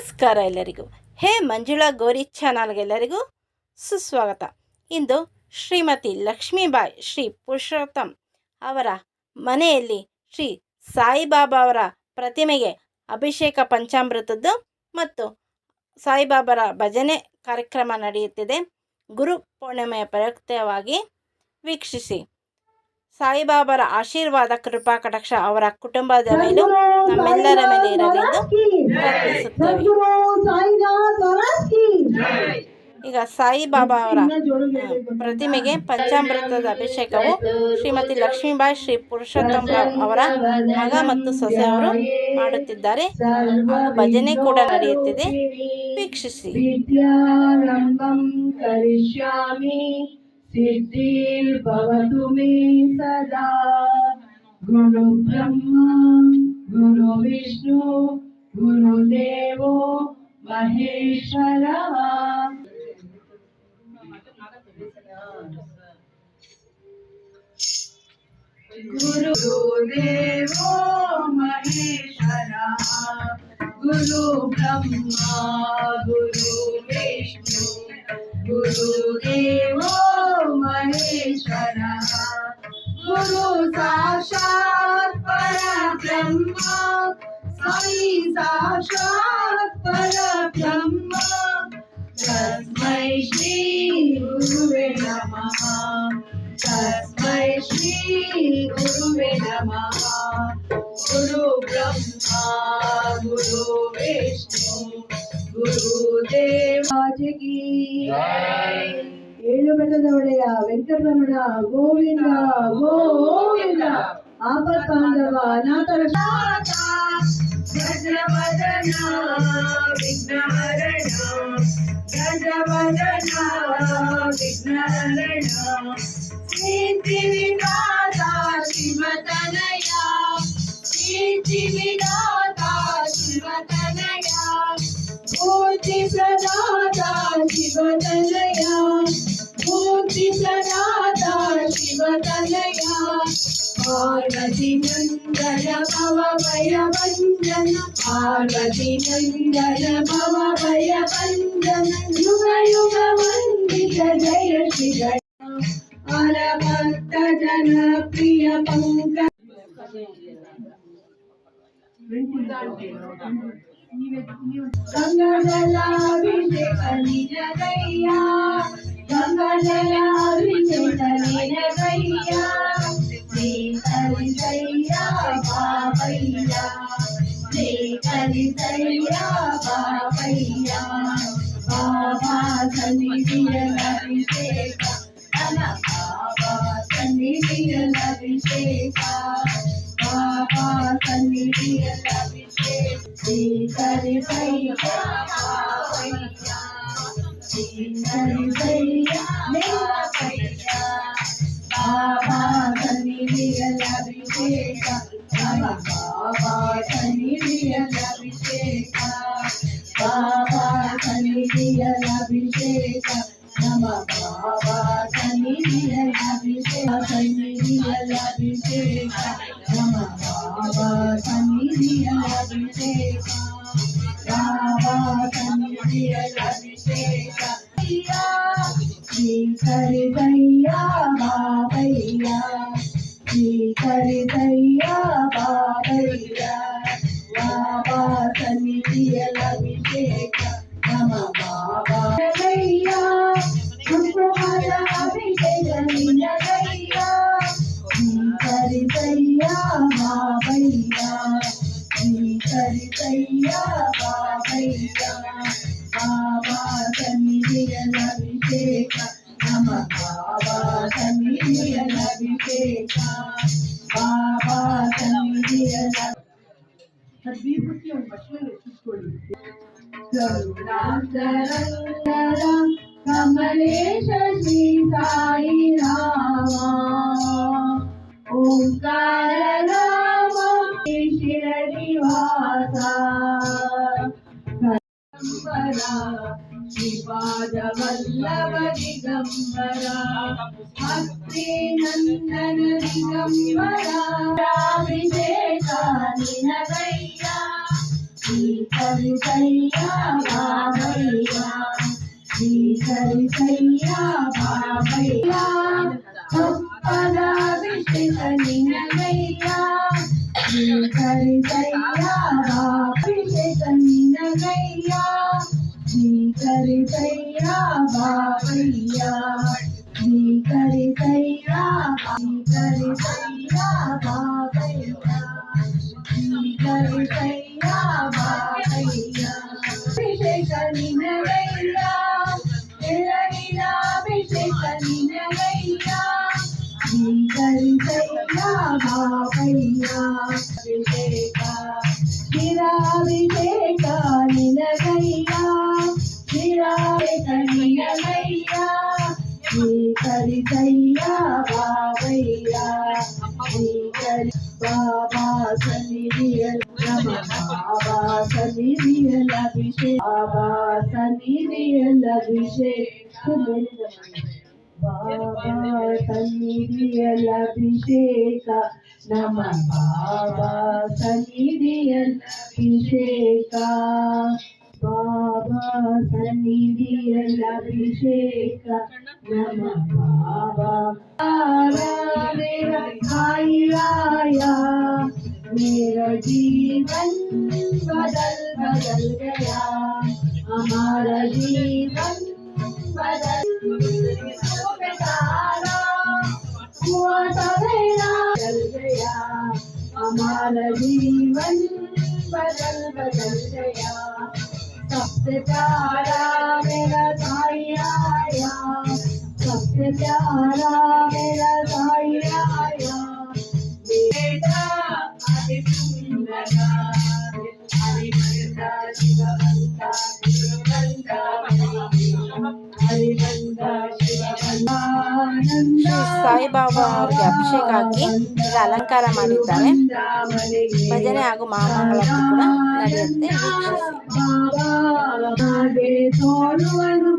ನಮಸ್ಕಾರ ಎಲ್ಲರಿಗೂ. ಹೇ ಮಂಜುಳಾ ಗೋರಿ ಚಾನಲ್ಗೆಲ್ಲರಿಗೂ ಸುಸ್ವಾಗತ. ಇಂದು ಶ್ರೀಮತಿ ಲಕ್ಷ್ಮೀಬಾಯಿ ಶ್ರೀ ಪುರುಷೋತ್ತಮ್ ಅವರ ಮನೆಯಲ್ಲಿ ಶ್ರೀ ಸಾಯಿಬಾಬಾ ಅವರ ಪ್ರತಿಮೆಗೆ ಅಭಿಷೇಕ ಪಂಚಾಮೃತದ್ದು ಮತ್ತು ಸಾಯಿಬಾಬಾರ ಭಜನೆ ಕಾರ್ಯಕ್ರಮ ನಡೆಯುತ್ತಿದೆ. ಗುರು ಪೂರ್ಣಿಮೆಯ ಪ್ರಯುಕ್ತವಾಗಿ ವೀಕ್ಷಿಸಿ. ಸಾಯಿಬಾಬಾರ ಆಶೀರ್ವಾದ, ಕೃಪಾ, ಕಟಾಕ್ಷ ಅವರ ಕುಟುಂಬದ ಮೇಲೂ ನಮ್ಮೆಲ್ಲರ ಮೇಲೆ ಇರಲೆಂದು ಈಗ ಸಾಯಿಬಾಬಾ ಅವರ ಪ್ರತಿಮೆಗೆ ಪಂಚಾಮೃತದ ಅಭಿಷೇಕವು ಶ್ರೀಮತಿ ಲಕ್ಷ್ಮೀಬಾಯಿ ಶ್ರೀ ಪುರುಷೋತ್ತಮ ಅವರ ಮಗ ಮತ್ತು ಸೊಸೆ ಅವರು ಮಾಡುತ್ತಿದ್ದಾರೆ. ಭಜನೆ ಕೂಡ ನಡೆಯುತ್ತಿದೆ. ವೀಕ್ಷಿಸಿ. सिद्धिर्भवतु मे सदा गुरु ब्रह्मा गुरु विष्णु गुरुदेवो महेश्वरः गुरुदेवो महेश्वरः गुरु ब्रह्मा गुरु विष्णु गुरुदेवो गुरु साक्षात् परब्रह्मा। साई साक्षात् परब्रह्मा। तस्मै श्री गुरुवे नमः। तस्मै श्री गुरुवे नमः। गुरु ब्रह्मा, गुरु विष्णु गुरुदेवाज की। ఏళ్ళు పెట్టదవడయ వెంకటరమణ గోవింద గోవింద ఆపత్ పాండవ అనాథ గజవదన విఘ్నహరణ గజవదన విఘ్నహరణ सर्वतनया पार्वतीनन्दन भवभयवन्दन पार्वतीनन्दन भवभयवन्दन युगयुगवन्दित जय श्री हर भक्तजन प्रिय पङ्कज గంగలలాభిషేకలినగయ్యా గంగలలాభిషేకలినగయ్యా శ్రీ కలిసయ్యా బాబయ్యా శ్రీ కలిసయ్యా బాబయ్యా బాబా కలిసియన సన్నిధియల అభిషేక నమ బాబా సన్నిధియ అభిషేక నమ బాబా సన్నిధియ అభిషేక బాబా సన్నిధియ సద్వీభూతి అని పక్షులను చూసుకోండి కమలేశ శ్రీ సాయి రామ. ఓంకార శ్రీపాదవల్లవ దిగంబర హస్తే నందన దిగంబరాభిషేకానినయ్యా శ్రీకరి సయ్యా శ్రీకరి సయ్యా శ్రీకరిసయ్యా బాబిషేక నినగయ్యా శ్రీకరిసయ్యా బాబయ్యా శ్రీకరిసయ్యా శ్రీకరిసయ్యా సన్నిధియల్ అభిషేక్. బాబా సన్నిధియల్ అభిషేక. నమ బాబా సన్నిధియల్ అభిషేక. బాబా సన్నిధియల్ అభిషేక. నమ जीवन बदल बदल गया। सबसे प्यारा मेरा साई आया। सबसे प्यारा मेरा साई आया। बेटा, आज तुम हरि ಸಾಯಿಬಾಬಾ ಅವರಿಗೆ ಅಭಿಷೇಕ ಹಾಕಿ ಈಗ ಅಲಂಕಾರ ಮಾಡಿದ್ದಾರೆ ಭಜನೆ ಹಾಗೂ ಮಹಾಮಂಗಳಾರತಿ ಕೂಡ ನಡೆಯುತ್ತೆ ವೀಕ್ಷಿಸಿ ಬಾಬಾಗೆ ತೋರುವನು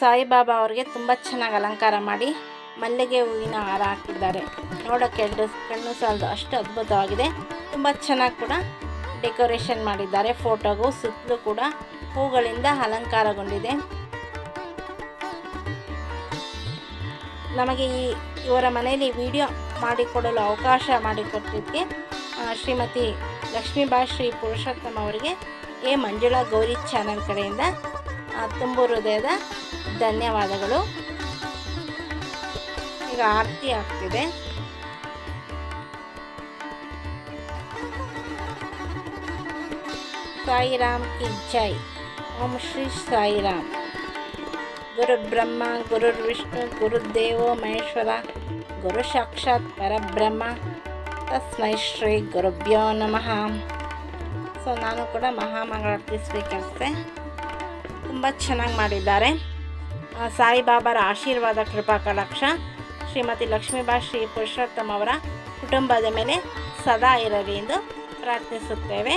ಸಾಯಿಬಾಬಾ ಅವರಿಗೆ ತುಂಬ ಚೆನ್ನಾಗಿ ಅಲಂಕಾರ ಮಾಡಿ ಮಲ್ಲಿಗೆ ಹೂವಿನ ಹಾರ ಹಾಕಿದ್ದಾರೆ. ನೋಡೋಕ್ಕೆ ಎರಡು ಕಣ್ಣು ಸಾಲದು ಅಷ್ಟು ಅದ್ಭುತವಾಗಿದೆ. ತುಂಬ ಚೆನ್ನಾಗಿ ಕೂಡ ಡೆಕೋರೇಷನ್ ಮಾಡಿದ್ದಾರೆ. ಫೋಟೋಗೂ, ಸುತ್ತಲೂ ಕೂಡ ಹೂಗಳಿಂದ ಅಲಂಕಾರಗೊಂಡಿದೆ. ನಮಗೆ ಈ ಇವರ ಮನೆಯಲ್ಲಿ ವಿಡಿಯೋ ಮಾಡಿಕೊಡಲು ಅವಕಾಶ ಮಾಡಿಕೊಟ್ಟಿದ್ದಕ್ಕೆ ಶ್ರೀಮತಿ ಲಕ್ಷ್ಮೀಬಾಯಿ ಶ್ರೀ ಪುರುಷೋತ್ತಮ ಅವರಿಗೆ, ಎ ಮಂಜುಳಾ ಗೌರಿ ಚಾನಲ್ ಕಡೆಯಿಂದ ತುಂಬು ಹೃದಯದ ಧನ್ಯವಾದಗಳು. ಈಗ ಆರತಿ ಆಗ್ತಿದೆ. ಸಾಯಿರಾಮ್ ಕಿ ಜೈ. ಓಂ ಶ್ರೀ ಸಾಯಿರಾಮ್. ಗುರು ಬ್ರಹ್ಮ ಗುರುರ್ ವಿಷ್ಣು ಗುರುದೇವೋ ಮಹೇಶ್ವರ, ಗುರು ಸಾಕ್ಷಾತ್ ಪರಬ್ರಹ್ಮ. ತಸ್ಮೈ ಶ್ರೀ ಗುರುಭ್ಯೋ ನಮಃ. ಸೊ, ನಾನು ಕೂಡ ಮಹಾಮಂಗಳಾರತಿ ಸ್ವೀಕರಿಸಿದೆ ತುಂಬ ಚೆನ್ನಾಗಿ ಮಾಡಿದ್ದಾರೆ. ಸಾಯಿಬಾಬಾರ ಆಶೀರ್ವಾದ, ಕೃಪಾ, ಕಟಾಕ್ಷ. ಶ್ರೀಮತಿ ಲಕ್ಷ್ಮೀಬಾಯಿ ಶ್ರೀ ಪುರುಷೋತ್ತಮ ಅವರ ಕುಟುಂಬದ ಮೇಲೆ ಸದಾ ಇರಲಿ ಎಂದು ಪ್ರಾರ್ಥಿಸುತ್ತೇವೆ.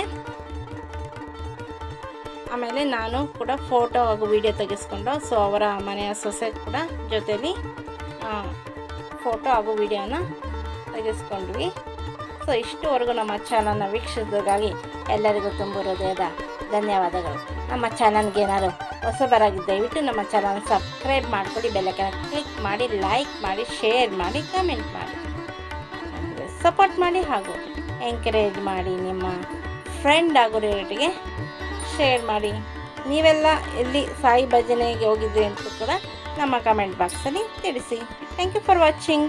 ಆಮೇಲೆ ನಾನು ಕೂಡ ಫೋಟೋ ಹಾಗೂ ವಿಡಿಯೋ ತೆಗೆಸ್ಕೊಂಡು, ಸೊ ಅವರ ಮನೆಯ ಸೊಸೆ ಕೂಡ ಜೊತೆಲಿ ಫೋಟೋ ಹಾಗೂ ವಿಡಿಯೋನ ತೆಗೆಸ್ಕೊಂಡ್ವಿ. ಸೊ ಇಷ್ಟುವರೆಗೂ ನಮ್ಮ ಚಾನಲ್ನ ವೀಕ್ಷಿಸಿದಾಗಿ ಎಲ್ಲರಿಗೂ ತುಂಬ ಹೃದಯದ ಧನ್ಯವಾದಗಳು. ನಮ್ಮ ಚಾನಲ್ಗೆ ಏನಾದ್ರು ಹೊಸಬರಾಗಿ ದಯವಿಟ್ಟು ನಮ್ಮ ಚಾನಲ್ ಸಬ್ಸ್ಕ್ರೈಬ್ ಮಾಡ್ಕೊಳ್ಳಿ ಬೆಲ್ಲಕ್ಕೆ ಕ್ಲಿಕ್ ಮಾಡಿ ಲೈಕ್ ಮಾಡಿ ಶೇರ್ ಮಾಡಿ ಕಮೆಂಟ್ ಮಾಡಿ. ಸಪೋರ್ಟ್ ಮಾಡಿ ಹಾಗೂ ಎಂಕರೇಜ್ ಮಾಡಿ ನಿಮ್ಮ ಫ್ರೆಂಡ್ ರಿಲೇಟಿವ್ಗೆ ಶೇರ್ ಮಾಡಿ. ನೀವೆಲ್ಲ ಎಲ್ಲಿ ಸಾಯಿ ಭಜನೆಗೆ ಹೋಗಿದ್ದೀರಿ ಅಂತ ಕೂಡ ನಮ್ಮ ಕಮೆಂಟ್ ಬಾಕ್ಸಲ್ಲಿ ತಿಳಿಸಿ. Thank you for watching